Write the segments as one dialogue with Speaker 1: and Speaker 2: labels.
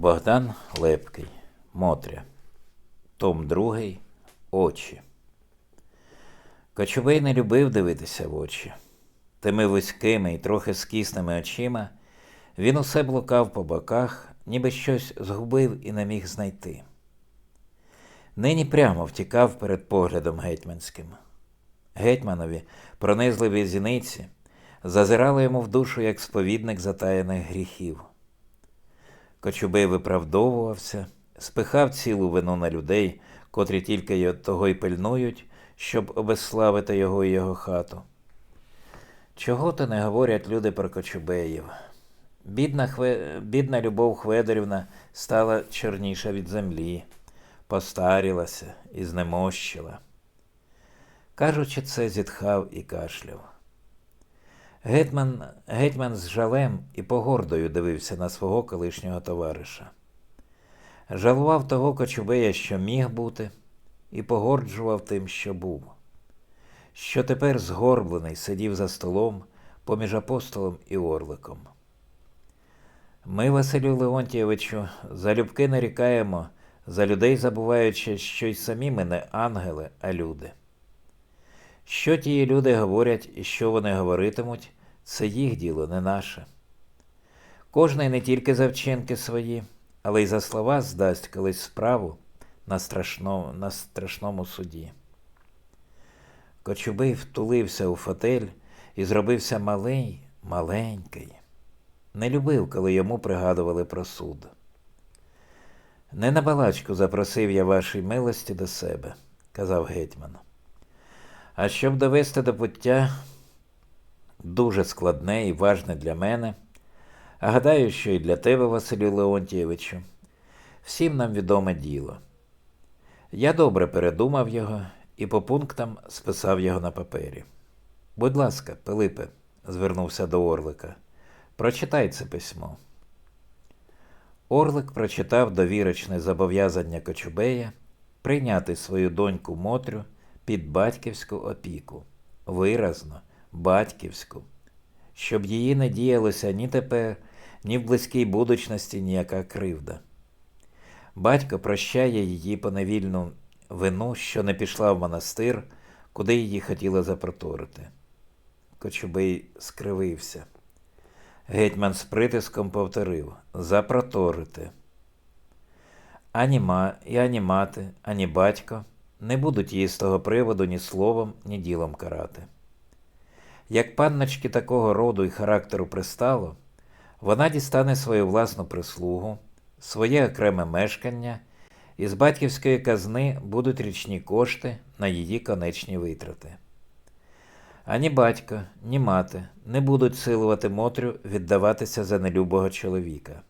Speaker 1: Богдан Лепкий, Мотря. Том 2. Очі. Кочубей не любив дивитися в очі. Тими вузькими і трохи скісними очима він усе блукав по боках, ніби щось згубив і не міг знайти. Нині прямо втікав перед поглядом гетьманським. Гетьманові пронизливі зіниці зазирали йому в душу як сповідник затаєних гріхів. Кочубей виправдовувався, спихав цілу вину на людей, котрі тільки й того й пильнують, щоб обезславити його і його хату. Чого то не говорять люди про Кочубеїв? Бідна, Хве... Бідна Любов Хведорівна стала чорніша від землі, постарілася і знемощила. Кажучи це, зітхав і кашляв. Гетьман, гетьман з жалем і погордою дивився на свого колишнього товариша. Жалував того Кочубея, що міг бути, і погорджував тим, що був, що тепер згорблений сидів за столом поміж апостолом і орликом. Ми, Василю Леонтійовичу, залюбки нарікаємо, за людей забуваючи, що й самі ми не ангели, а люди. Що ті люди говорять і що вони говоритимуть, це їх діло, не наше. Кожний не тільки за вчинки свої, але й за слова здасть колись справу на, страшно, на страшному суді. Кочубий втулився у фотель і зробився малий, маленький. Не любив, коли йому пригадували про суд. Не на балачку запросив я вашій милості до себе, казав гетьман. А щоб довести до пуття дуже складне і важне для мене, а гадаю, що і для тебе, Василю Леонтійовичу, всім нам відоме діло. Я добре передумав його і по пунктам списав його на папері. Будь ласка, Пилипе, звернувся до Орлика, прочитай це письмо. Орлик прочитав довірочне зобов'язання Кочубея прийняти свою доньку Мотрю під батьківську опіку, виразно, батьківську, щоб її не діялося ні тепер, ні в близькій будучності ніяка кривда. Батько прощає її поневільну вину, що не пішла в монастир, куди її хотіла запроторити. Кочубей скривився. Гетьман з притиском повторив запроторити. Ані ма, і ані мати, ані батько не будуть її з того приводу ні словом, ні ділом карати. Як панночки такого роду і характеру пристало, вона дістане свою власну прислугу, своє окреме мешкання, і з батьківської казни будуть річні кошти на її конечні витрати. Ані батько, ні мати не будуть силувати Мотрю віддаватися за нелюбого чоловіка,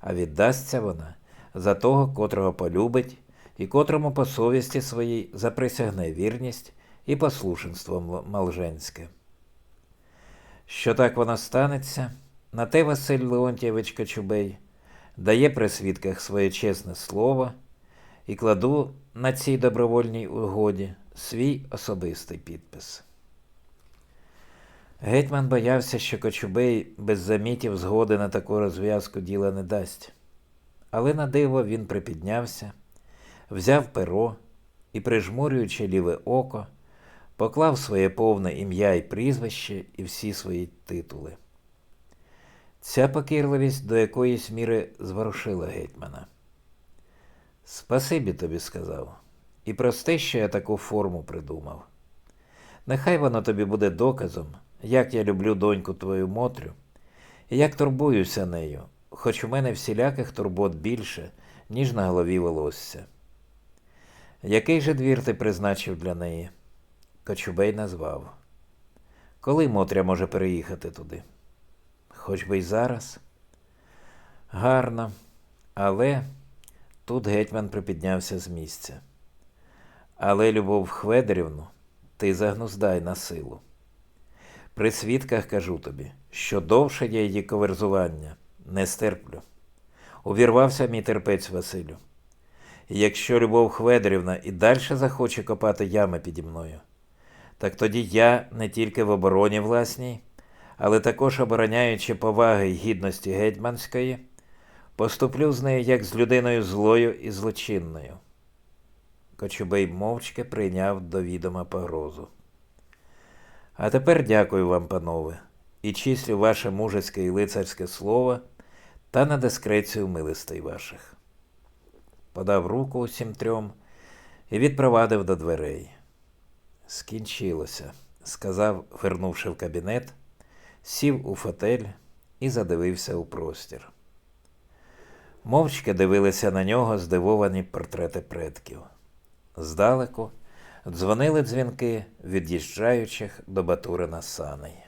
Speaker 1: а віддасться вона за того, котрого полюбить і котрому по совісті своїй заприсягне вірність і послушенство малженське. Що так воно станеться, на те Василь Леонтійович Кочубей дає при свідках своє чесне слово і кладу на цій добровольній угоді свій особистий підпис. Гетьман боявся, що Кочубей без замітів згоди на таку розв'язку діла не дасть. Але на диво він припіднявся, взяв перо і, прижмурюючи ліве око, поклав своє повне ім'я і прізвище і всі свої титули. Ця покірливість до якоїсь міри зворушила гетьмана. Спасибі тобі сказав, і прости, що я таку форму придумав. Нехай воно тобі буде доказом, як я люблю доньку твою Мотрю, і як турбуюся нею, хоч у мене всіляких турбот більше, ніж на голові волосся. Який же двір ти призначив для неї? Кочубей назвав. Коли Мотря може переїхати туди? Хоч би й зараз. Гарно, але тут гетьман припіднявся з місця. Але, Любов Хведерівну, ти загнуздай на силу. При свідках кажу тобі, що довше я її коверзування не стерплю. Увірвався мій терпець Василю. Якщо Любов Хведерівна і далі захоче копати ями піді мною, так тоді я не тільки в обороні власній, але також обороняючи поваги й гідності гетьманської, Поступлю з нею як з людиною злою і злочинною. Кочубей мовчки прийняв до відома погрозу. А тепер дякую вам, панове, і числю ваше мужицьке і лицарське слово та на дискрецію милостей ваших. Подав руку усім трьом і відпровадив до дверей. Скінчилося, сказав, вернувши в кабінет, сів у фотель і задивився у простір. Мовчки дивилися на нього здивовані портрети предків. Здалеку дзвонили дзвінки від'їжджаючих до Батурина саней.